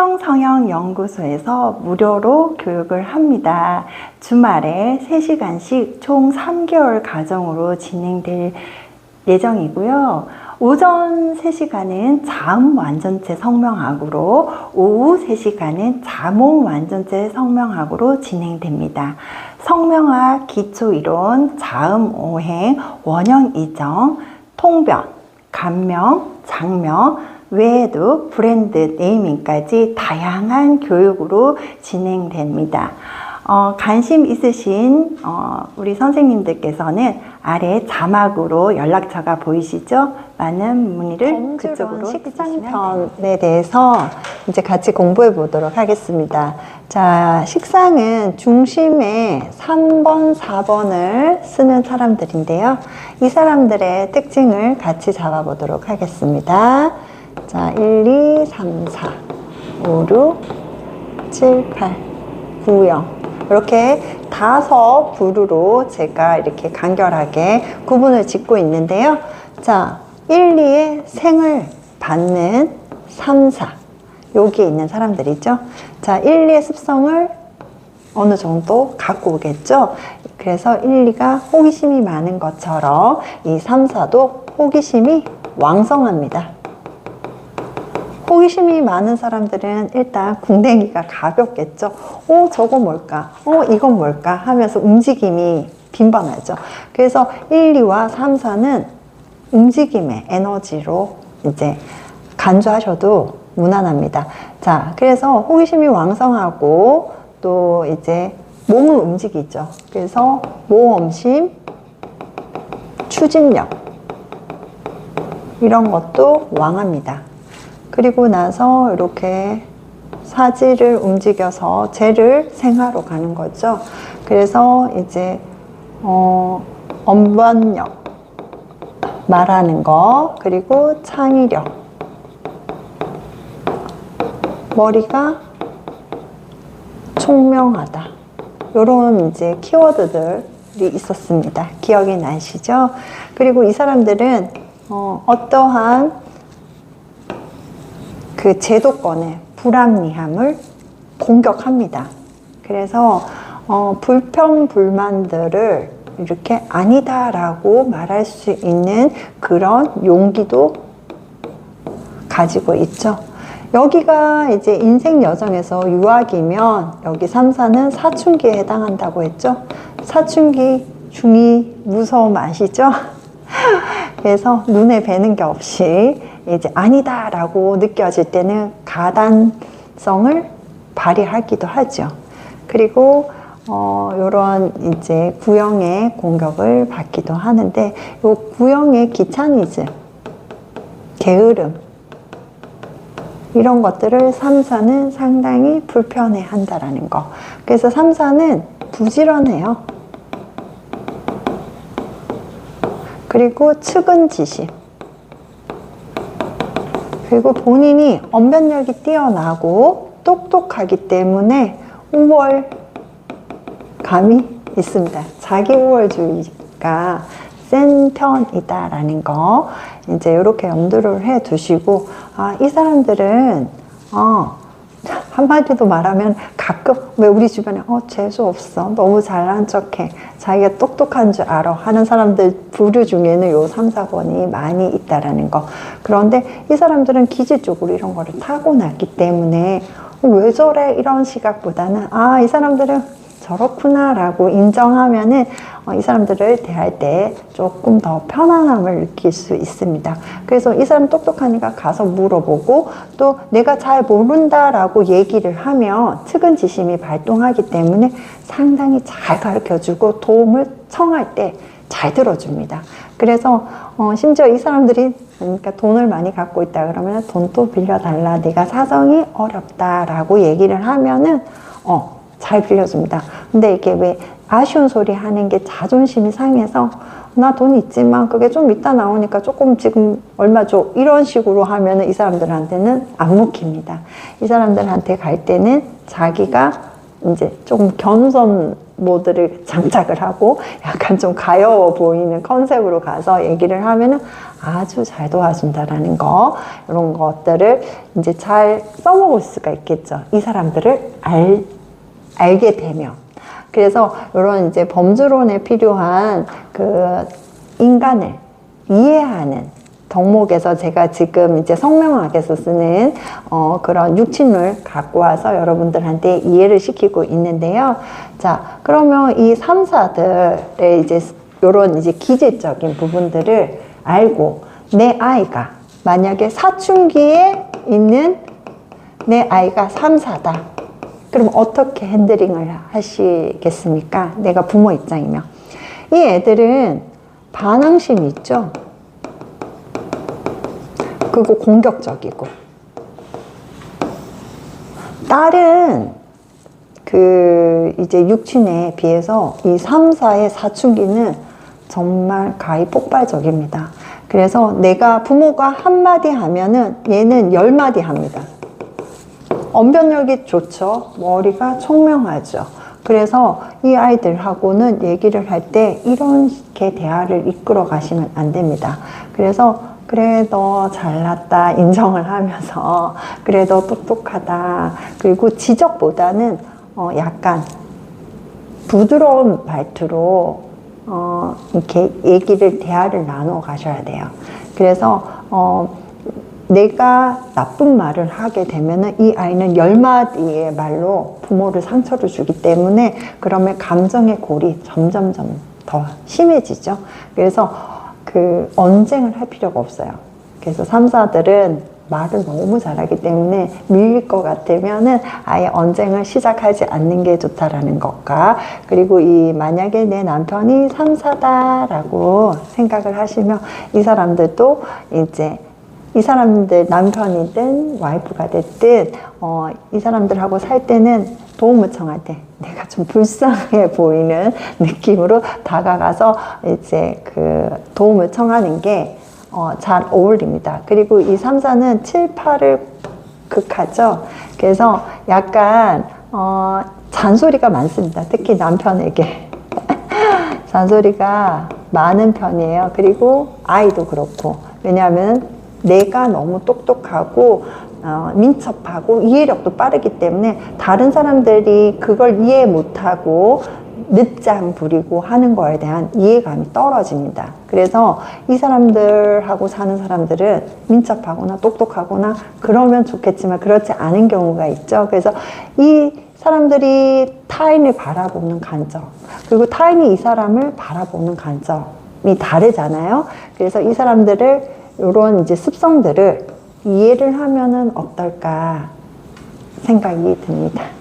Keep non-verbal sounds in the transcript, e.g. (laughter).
생명성형연구소에서 무료로 교육을 합니다. 주말에 3시간씩 총 3개월 과정으로 진행될 예정이고요. 오전 3시간은 자음 완전체 성명학으로 오후 3시간은 자몽 완전체 성명학으로 진행됩니다. 성명학 기초이론, 자음 오행, 원형 이정, 통변, 감명, 장명, 외에도 브랜드 네이밍까지 다양한 교육으로 진행됩니다. 어, 관심 있으신 어, 우리 선생님들께서는 아래 자막으로 연락처가 보이시죠? 많은 문의를 그쪽으로 식상편에 대해서 이제 같이 공부해 보도록 하겠습니다. 자, 식상은 중심에 3번, 4번을 쓰는 사람들인데요. 이 사람들의 특징을 같이 잡아보도록 하겠습니다. 자, 1, 2, 3, 4, 5, 6, 7, 8, 9, 0. 이렇게 다섯 부류로 제가 이렇게 간결하게 구분을 짓고 있는데요. 자, 1, 2의 생을 받는 3, 4. 여기에 있는 사람들이죠. 자, 1, 2의 습성을 어느 정도 갖고 오겠죠. 그래서 1, 2가 호기심이 많은 것처럼 이 3, 4도 호기심이 왕성합니다. 호기심이 많은 사람들은 일단 궁뎅이가 가볍겠죠. 어, 저거 뭘까? 어, 이건 뭘까? 하면서 움직임이 빈번하죠. 그래서 1, 2와 3, 4는 움직임의 에너지로 이제 간주하셔도 무난합니다. 자, 그래서 호기심이 왕성하고 또 이제 몸을 움직이죠. 그래서 모험심, 추진력, 이런 것도 왕합니다. 그리고 나서 이렇게 사지를 움직여서 재를 생하러 가는 거죠. 그래서 이제 어, 언변력 말하는 거 그리고 창의력 머리가 총명하다 이런 이제 키워드들이 있었습니다. 기억이 나시죠? 그리고 이 사람들은 어, 어떠한 그 제도권의 불합리함을 공격합니다. 그래서 어, 불평 불만들을 이렇게 아니다라고 말할 수 있는 그런 용기도 가지고 있죠. 여기가 이제 인생 여정에서 유학이면 여기 3, 4는 사춘기에 해당한다고 했죠. 사춘기 중이 무서움 아시죠? (laughs) 그래서 눈에 뵈는 게 없이 이제 아니다라고 느껴질 때는 가단성을 발휘하기도 하죠. 그리고 어, 요런 이제 구형의 공격을 받기도 하는데 요 구형의 귀차니즘, 게으름 이런 것들을 삼사는 상당히 불편해 한다라는 거. 그래서 삼사는 부지런해요. 그리고 측은지심. 그리고 본인이 언변력이 뛰어나고 똑똑하기 때문에 우월 감이 있습니다. 자기 우월주의가 센 편이다라는 거 이제 이렇게 염두를 해 두시고 아, 이 사람들은 어, 한마디도 말하면 가끔 왜 우리 주변에 어 재수 없어. 너무 잘난 척해. 자기가 똑똑한 줄 알아. 하는 사람들 부류 중에는 요 3, 4번이 많이 있다라는 거. 그런데 이 사람들은 기질적으로 이런 거를 타고났기 때문에 어, 왜 저래? 이런 시각보다는 아 이 사람들은 저렇구나 라고 인정하면은 어, 이 사람들을 대할 때 조금 더 편안함을 느낄 수 있습니다. 그래서 이 사람 똑똑하니까 가서 물어보고 또 내가 잘 모른다 라고 얘기를 하면 측은지심이 발동하기 때문에 상당히 잘 가르쳐 주고 도움을 청할 때 잘 들어줍니다. 그래서 어, 심지어 이 사람들이 그러니까 돈을 많이 갖고 있다 그러면 돈 또 빌려달라 내가 사정이 어렵다라고 얘기를 하면은 어, 잘 빌려줍니다. 근데 이게 왜 아쉬운 소리 하는 게 자존심이 상해서 나 돈 있지만 그게 좀 이따 나오니까 조금 지금 얼마 줘 이런 식으로 하면은 이 사람들한테는 안 먹힙니다. 이 사람들한테 갈 때는 자기가 이제 조금 겸손 모드를 (laughs) 장착을 하고 약간 좀 가여워 보이는 컨셉으로 가서 얘기를 하면은 아주 잘 도와준다라는 거 이런 것들을 이제 잘 써먹을 수가 있겠죠. 이 사람들을 알 알게 되면 그래서 이런 이제 범주론에 필요한 그 인간을 이해하는 덕목에서 제가 지금 이제 성명학에서 쓰는 어, 그런 육친을 갖고 와서 여러분들한테 이해를 시키고 있는데요. 자, 그러면 이 삼사들의 이제 이런 이제 기질적인 부분들을 알고 내 아이가 만약에 사춘기에 있는 내 아이가 삼사다. 그럼 어떻게 핸들링을 하시겠습니까? 내가 부모 입장이면. 이 애들은 반항심이 있죠. 그리고 공격적이고. 딸은 그 이제 육친에 비해서 이 3, 4의 사춘기는 정말 가히 폭발적입니다. 그래서 내가 부모가 한마디 하면은 얘는 열마디 합니다. 언변력이 좋죠. 머리가 총명하죠. 그래서 이 아이들하고는 얘기를 할 때 이렇게 대화를 이끌어 가시면 안 됩니다. 그래서 그래 너 잘났다 인정을 하면서 (laughs) 그래 너 똑똑하다 그리고 지적보다는 어 약간 부드러운 말투로 어, 이렇게 얘기를 대화를 나눠 가셔야 돼요. 그래서 어, 내가 나쁜 말을 하게 되면은 이 아이는 열 마디의 말로 부모를 상처를 주기 때문에 그러면 감정의 골이 점점점 더 심해지죠. 그래서 그 언쟁을 할 필요가 없어요. 그래서 삼사들은 말을 너무 잘하기 때문에 밀릴 것 같으면은 아예 언쟁을 시작하지 않는 게 좋다라는 것과 그리고 이 만약에 내 남편이 삼사다라고 생각을 하시면 이 사람들도 이제 이 사람들 남편이든 와이프가 됐든 어, 이 사람들하고 살 때는 도움을 청할 때 내가 좀 불쌍해 보이는 (laughs) 느낌으로 다가가서 이제 그 도움을 청하는 게 어, 잘 어울립니다. 그리고 이 3, 4는 7, 8을 극하죠. 그래서 약간 어, 잔소리가 많습니다. 특히 남편에게. (laughs) 잔소리가 많은 편이에요. 그리고 아이도 그렇고. 왜냐하면 내가 너무 똑똑하고 어, 민첩하고 이해력도 빠르기 때문에 다른 사람들이 그걸 이해 못하고 늦장 부리고 하는 거에 대한 이해감이 떨어집니다. 그래서 이 사람들하고 사는 사람들은 민첩하거나 똑똑하거나 그러면 좋겠지만 그렇지 않은 경우가 있죠. 그래서 이 사람들이 타인을 바라보는 관점, 그리고 타인이 이 사람을 바라보는 관점이 다르잖아요. 그래서 이 사람들을 이런 이제 습성들을 이해를 하면은 어떨까 생각이 듭니다.